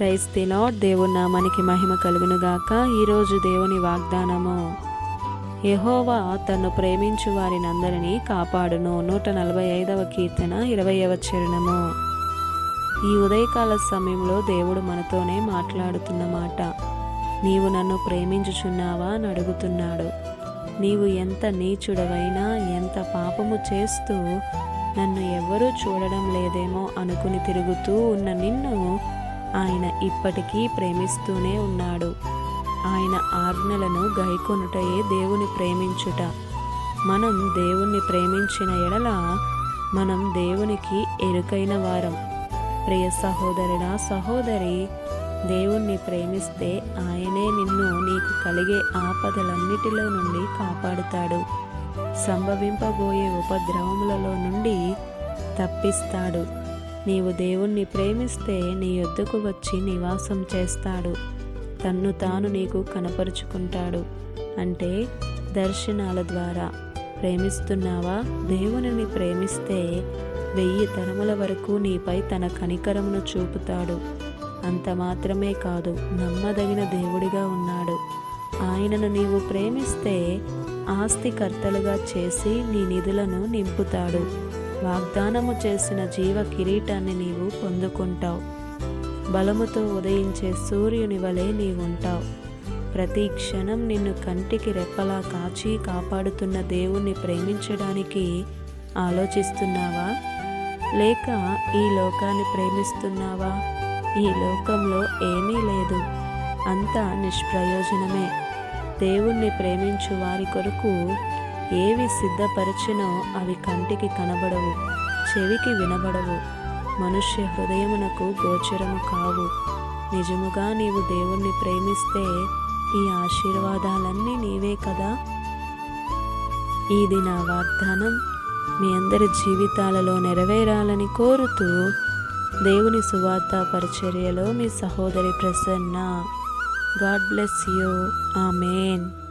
Praise the lord దేవుని నామానికి మహిమ కలుగును గాక ఈరోజు దేవుని వాగ్దానము యహోవా తన్ను ప్రేమించు వారిని అందరినీ కాపాడును. నూట నలభై ఐదవ కీర్తన ఇరవైవ చరణము. ఈ ఉదయకాల సమయంలో దేవుడు మనతోనే మాట్లాడుతున్న మాట నీవు నన్ను ప్రేమించుచున్నావా అని అడుగుతున్నాడు. నీవు ఎంత నీచుడవైనా ఎంత పాపము చేస్తూ నన్ను ఎవ్వరూ చూడడం లేదేమో అనుకుని తిరుగుతూ ఉన్న నిన్ను ఆయన ఇప్పటికీ ప్రేమిస్తూనే ఉన్నాడు. ఆయన ఆజ్ఞలను గైకొనుటయే దేవుని ప్రేమించుట. మనం దేవుణ్ణి ప్రేమించిన ఎడల మనం దేవునికి ఎరుకైన వారం. ప్రియ సహోదరుడా సహోదరి దేవుణ్ణి ప్రేమిస్తే ఆయనే నిన్ను నీకు కలిగే ఆపదలన్నిటిలో నుండి కాపాడుతాడు. సంభవింపబోయే ఉపద్రవములలో నుండి తప్పిస్తాడు. నీవు దేవుణ్ణి ప్రేమిస్తే నీ యొద్దకు వచ్చి నివాసం చేస్తాడు. తన్ను తాను నీకు కనపరుచుకుంటాడు. అంటే దర్శనాల ద్వారా. ప్రేమిస్తున్నావా? దేవునిని ప్రేమిస్తే వెయ్యి తరముల వరకు నీపై తన కనికరమును చూపుతాడు. అంత మాత్రమే కాదు నమ్మదగిన దేవుడిగా ఉన్నాడు. ఆయనను నీవు ప్రేమిస్తే ఆస్తికర్తలుగా చేసి నీ నిధులను నింపుతాడు. వాగ్దానము చేసిన జీవ కిరీటాన్ని నీవు పొందుకుంటావు. బలముతో ఉదయించే సూర్యుని వలె నీవుంటావు. ప్రతి క్షణం నిన్ను కంటికి రెప్పలా కాచి కాపాడుతున్న దేవుణ్ణి ప్రేమించడానికి ఆలోచిస్తున్నావా? లేక ఈ లోకాన్ని ప్రేమిస్తున్నావా? ఈ లోకంలో ఏమీ లేదు. అంతా నిష్ప్రయోజనమే. దేవుణ్ణి ప్రేమించు వారి కొరకు ఏవి సిద్ధపరచినో అవి కంటికి కనబడవు చెవికి వినబడవు. మనుష్య హృదయమునకు గోచరము కావు. నిజముగా నీవు దేవుణ్ణి ప్రేమిస్తే ఈ ఆశీర్వాదాలన్నీ నీవే కదా? ఇది నా వాగ్దానం. మీ అందరి జీవితాలలో నెరవేరాలని కోరుతూ దేవుని సువార్త పరిచర్యలో మీ సహోదరి Prasanna. God bless you. Amen.